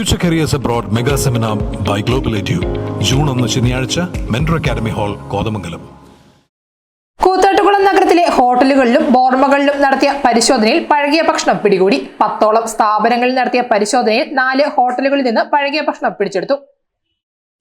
Future careers abroad mega seminar by global edu June ഒന്ന് ശനിയാഴ്ച Mentro academy hall Kothamangalam. Koothattukulam നഗരത്തിലെ ഹോട്ടലുകളിലും ബോർമകളിലും നടത്തിയ പരിശോധനയിൽ പഴകിയ ഭക്ഷണം പിടികൂടി. പത്തോളം സ്ഥാപനങ്ങളിൽ നടത്തിയ പരിശോധനയിൽ നാല് ഹോട്ടലുകളിൽ നിന്ന് പഴകിയ ഭക്ഷണം പിടിച്ചെടുത്തു.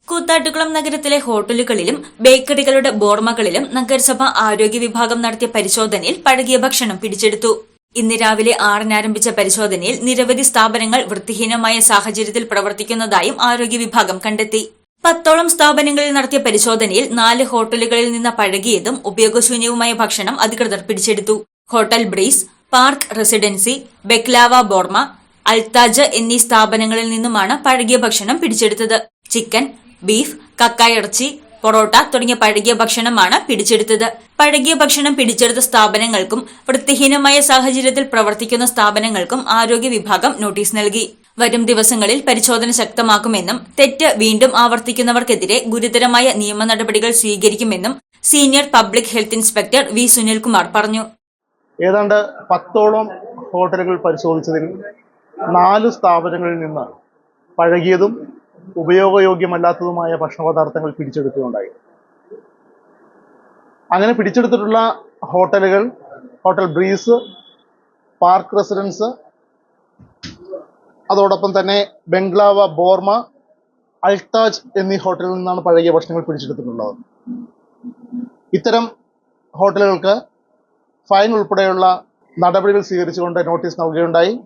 കൂത്താട്ടുകുളം നഗരത്തിലെ ഹോട്ടലുകളിലും ബേക്കറികളുടെ ബോർമകളിലും നഗരസഭ ആരോഗ്യ വിഭാഗം നടത്തിയ പരിശോധനയിൽ പഴകിയ ഭക്ഷണം പിടിച്ചെടുത്തു. ഇന്ന് രാവിലെ ആറിന് ആരംഭിച്ച പരിശോധനയിൽ നിരവധി സ്ഥാപനങ്ങൾ വൃത്തിഹീനമായ സാഹചര്യത്തിൽ പ്രവർത്തിക്കുന്നതായും ആരോഗ്യ വിഭാഗം കണ്ടെത്തി. പത്തോളം സ്ഥാപനങ്ങളിൽ നടത്തിയ പരിശോധനയിൽ നാല് ഹോട്ടലുകളിൽ നിന്ന് പഴകിയതും ഉപയോഗശൂന്യവുമായ ഭക്ഷണം അധികൃതർ പിടിച്ചെടുത്തു. Hotel breeze park residency Baklava ബോർമ Altaj എന്നീ സ്ഥാപനങ്ങളിൽ നിന്നുമാണ് പഴകിയ ഭക്ഷണം പിടിച്ചെടുത്തത്. ചിക്കൻ ബീഫ് കക്കായിറച്ചി പൊറോട്ട തുടങ്ങിയ പഴകിയ ഭക്ഷണമാണ് പിടിച്ചെടുത്തത്. പഴകിയ ഭക്ഷണം പിടിച്ചെടുത്ത സ്ഥാപനങ്ങൾക്കും വൃത്തിഹീനമായ സാഹചര്യത്തിൽ പ്രവർത്തിക്കുന്ന സ്ഥാപനങ്ങൾക്കും ആരോഗ്യ വിഭാഗം നോട്ടീസ് നൽകി. വരും ദിവസങ്ങളിൽ പരിശോധന ശക്തമാക്കുമെന്നും തെറ്റ് വീണ്ടും ആവർത്തിക്കുന്നവർക്കെതിരെ ഗുരുതരമായ നിയമ നടപടികൾ സ്വീകരിക്കുമെന്നും senior public health inspector V. Sunilkumar പറഞ്ഞു. ഏതാണ്ട് പത്തോളം ഹോട്ടലുകൾ പരിശോധിച്ചതിൽ നാല് സ്ഥാപനങ്ങളിൽ നിന്ന് പഴകിയതും ഉപയോഗയോഗ്യമല്ലാത്തതുമായ ഭക്ഷണപദാർത്ഥങ്ങൾ പിടിച്ചെടുക്കുകയുണ്ടായി. അങ്ങനെ പിടിച്ചെടുത്തിട്ടുള്ള ഹോട്ടലുകൾ ഹോട്ടൽ ബ്രീസ് പാർക്ക് റെസിഡൻസ് അതോടൊപ്പം തന്നെ ബംഗ്ലാവ ബോർമ അൽതാജ് എന്നീ ഹോട്ടലിൽ നിന്നാണ് പഴകിയ ഭക്ഷണങ്ങൾ പിടിച്ചെടുത്തിട്ടുള്ളത്. ഇത്തരം ഹോട്ടലുകൾക്ക് ഫൈൻ ഉൾപ്പെടെയുള്ള നടപടികൾ സ്വീകരിച്ചുകൊണ്ട് നോട്ടീസ് നൽകുകയുണ്ടായി.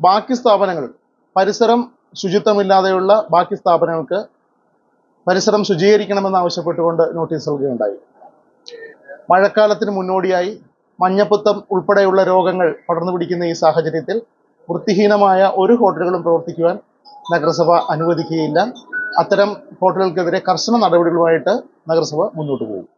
ബാക്കി സ്ഥാപനങ്ങൾ പരിസരം ശുചിത്വമില്ലാതെയുള്ള ബാക്കി സ്ഥാപനങ്ങൾക്ക് പരിസരം ശുചീകരിക്കണമെന്ന് ആവശ്യപ്പെട്ടുകൊണ്ട് നോട്ടീസ് നൽകുകയുണ്ടായി. മഴക്കാലത്തിന് മുന്നോടിയായി മഞ്ഞപ്പിത്തം ഉൾപ്പെടെയുള്ള രോഗങ്ങൾ പടർന്നു പിടിക്കുന്ന ഈ സാഹചര്യത്തിൽ വൃത്തിഹീനമായ ഒരു ഹോട്ടലുകളും പ്രവർത്തിക്കുവാൻ നഗരസഭ അനുവദിക്കുകയില്ല. അത്തരം ഹോട്ടലുകൾക്കെതിരെ കർശന നടപടികളുമായിട്ട് നഗരസഭ മുന്നോട്ട് പോകും.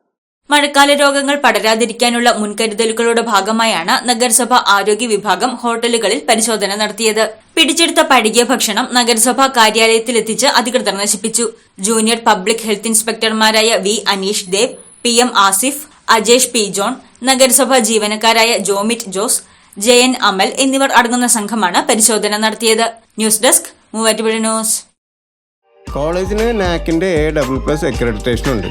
മഴക്കാല രോഗങ്ങൾ പടരാതിരിക്കാനുള്ള മുൻകരുതലുകളുടെ ഭാഗമായാണ് നഗരസഭ ആരോഗ്യ വിഭാഗം ഹോട്ടലുകളിൽ പരിശോധന നടത്തിയത്. പിടിച്ചെടുത്ത പഴകിയ ഭക്ഷണം നഗരസഭാ കാര്യാലയത്തിലെത്തിച്ച് അധികൃതർ നശിപ്പിച്ചു. Junior public health ഇൻസ്പെക്ടർമാരായ V Aneesh Dev P M Asif Ajesh P John നഗരസഭാ ജീവനക്കാരായ ജോമിറ്റ് ജോസ് ജയൻ അമൽ എന്നിവർ അടങ്ങുന്ന സംഘമാണ് പരിശോധന നടത്തിയത്. News desk Muvattupuzha news. കോളേജിന് നാക്കിന്റെ എ ഡബിൾ പ്ലസ് അക്രഡിറ്റേഷൻ ഉണ്ട്.